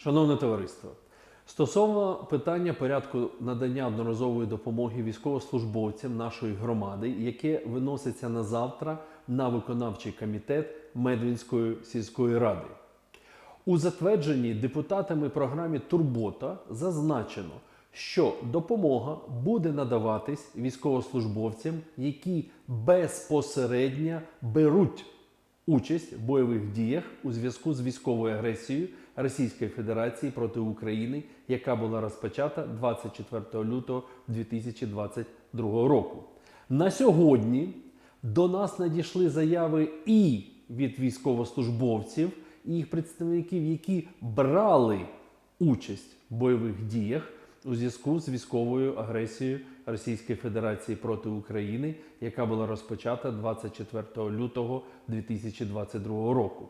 Шановне товариство, стосовно питання порядку надання одноразової допомоги військовослужбовцям нашої громади, яке виноситься на завтра на виконавчий комітет Медвінської сільської ради. У затвердженій депутатами програмі Турбота зазначено, що допомога буде надаватись військовослужбовцям, які безпосередньо беруть участь в бойових діях у зв'язку з військовою агресією Російської Федерації проти України, яка була розпочата 24 лютого 2022 року. На сьогодні до нас надійшли заяви і від військовослужбовців, і їх представників, які брали участь в бойових діях у зв'язку з військовою агресією Російської Федерації проти України, яка була розпочата 24 лютого 2022 року.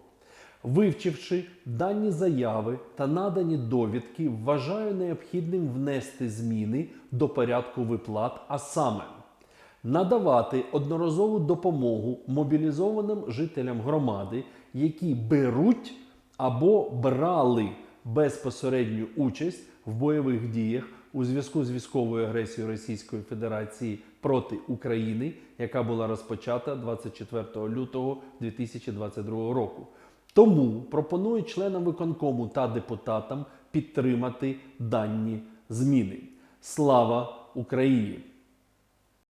Вивчивши дані заяви та надані довідки, вважаю необхідним внести зміни до порядку виплат, а саме надавати одноразову допомогу мобілізованим жителям громади, які беруть або брали безпосередню участь в бойових діях у зв'язку з військовою агресією Російської Федерації проти України, яка була розпочата 24 лютого 2022 року. Тому пропоную членам виконкому та депутатам підтримати дані зміни. Слава Україні!